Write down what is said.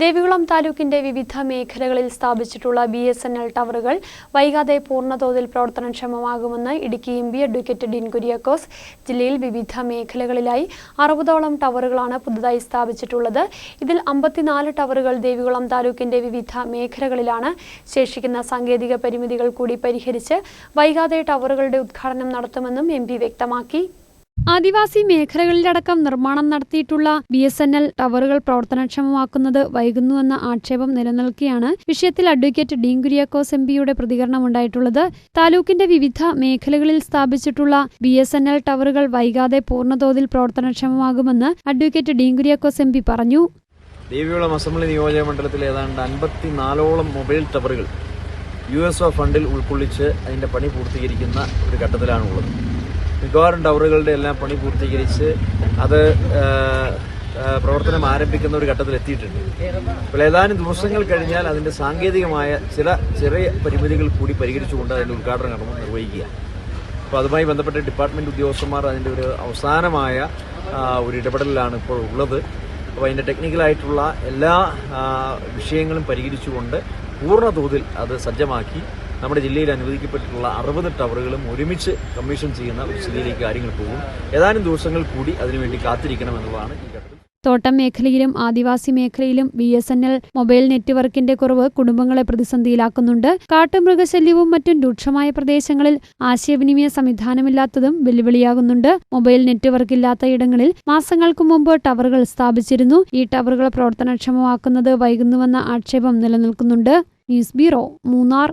ദേവികുളം താലൂക്കിന്റെ വിവിധ മേഖലകളിൽ സ്ഥാപിച്ചിട്ടുള്ള ബി എസ് എൻ എൽ ടവറുകൾ വൈകാതെ പൂർണതോതിൽ പ്രവർത്തനക്ഷമമാകുമെന്ന് Idukki M P advocate Dean Kuriakose ജില്ലയിൽ വിവിധ മേഖലകളിലായി അറുപതോളം ടവറുകളാണ് പുതുതായി സ്ഥാപിച്ചിട്ടുള്ളത്. ഇതിൽ അമ്പത്തിനാല് ടവറുകൾ ദേവികുളം താലൂക്കിന്റെ വിവിധ മേഖലകളിലാണ്. ശേഷിക്കുന്ന സാങ്കേതിക പരിമിതികൾ കൂടി പരിഹരിച്ച് വൈകാതെ ടവറുകളുടെ ഉദ്ഘാടനം നടത്തുമെന്നും എം വ്യക്തമാക്കി. ആദിവാസി മേഖലകളിലടക്കം നിർമ്മാണം നടത്തിയിട്ടുള്ള ബി എസ് എൻ എൽ ടവറുകൾ പ്രവർത്തനക്ഷമമാക്കുന്നത് വൈകുന്നുവെന്ന ആക്ഷേപം നിലനിൽക്കെയാണ് വിഷയത്തിൽ അഡ്വക്കേറ്റ് ഡീൻ കുര്യാക്കോസ് എം പിയുടെ പ്രതികരണമുണ്ടായിട്ടുള്ളത്. താലൂക്കിന്റെ വിവിധ മേഖലകളിൽ സ്ഥാപിച്ചിട്ടുള്ള ബി എസ് എൻ എൽ ടവറുകൾ വൈകാതെ പൂർണതോതിൽ പ്രവർത്തനക്ഷമമാകുമെന്ന് advocate Dean Kuriakose M P പറഞ്ഞു. ദേവികുളം അസംബ്ലി നിയോജക മണ്ഡലത്തിൽ ഏതാണ്ട് അൻപത്തിനാലോളം മൊബൈൽ ടവറുകൾ യു എസ് ഒ ഫണ്ടിൽ ഉൾക്കൊള്ളിച്ച് അതിന്റെ പണി പൂർത്തീകരിക്കുന്ന ഒരു ഘട്ടത്തിലാണുള്ളത്. മിക്കവാറും ടവറുകളുടെ എല്ലാം പണി പൂർത്തീകരിച്ച് അത് പ്രവർത്തനം ആരംഭിക്കുന്ന ഒരു ഘട്ടത്തിൽ എത്തിയിട്ടുണ്ട് അപ്പോൾ ഏതാനും ദിവസങ്ങൾ കഴിഞ്ഞാൽ അതിന്റെ സാങ്കേതികമായ ചില ചെറിയ പരിമിതികൾ കൂടി പരിഹരിച്ചുകൊണ്ട് അതിന്റെ ഉദ്ഘാടന കർമ്മം നിർവഹിക്കുക. അപ്പോൾ അതുമായി ബന്ധപ്പെട്ട ഡിപ്പാർട്ട്മെന്റ് ഉദ്യോഗസ്ഥന്മാർ അതിന്റെ ഒരു അവസാനമായ ഒരു ഇടപെടലിലാണ് ഇപ്പോൾ ഉള്ളത്. അപ്പോൾ അതിന്റെ ടെക്നിക്കലായിട്ടുള്ള എല്ലാ വിഷയങ്ങളും പരിഹരിച്ചുകൊണ്ട് പൂർണ തോതിൽ അത് സജ്ജമാക്കി നമ്മുടെ ജില്ലയിൽ അനുവദിക്കപ്പെട്ടിട്ടുള്ള അറുപത് ടവറുകളും ഒരുമിച്ച് കമ്മീഷൻ ചെയ്യുന്ന ഒരു സ്ഥിതിയിലേക്ക് കാര്യങ്ങൾ പോകും. ഏതാനും ദിവസങ്ങൾ കൂടി അതിനുവേണ്ടി കാത്തിരിക്കണമെന്നുള്ളതാണ് ഈ ഘട്ടത്തിൽ. തോട്ടം മേഖലയിലും ആദിവാസി മേഖലയിലും B S N L mobile നെറ്റ്വർക്കിന്റെ കുറവ് കുടുംബങ്ങളെ പ്രതിസന്ധിയിലാക്കുന്നുണ്ട്. കാട്ടുമൃഗശല്യവും മറ്റും രൂക്ഷമായ പ്രദേശങ്ങളിൽ ആശയവിനിമയ സംവിധാനമില്ലാത്തതും വെല്ലുവിളിയാകുന്നുണ്ട്. മൊബൈൽ നെറ്റ്വർക്ക് ഇല്ലാത്ത ഇടങ്ങളിൽ മാസങ്ങൾക്ക് മുമ്പ് ടവറുകൾ സ്ഥാപിച്ചിരുന്നു. ഈ ടവറുകൾ പ്രവർത്തനക്ഷമമാക്കുന്നത് വൈകുന്നുവെന്ന ആക്ഷേപം നിലനിൽക്കുന്നുണ്ട്. News bureau Munnar.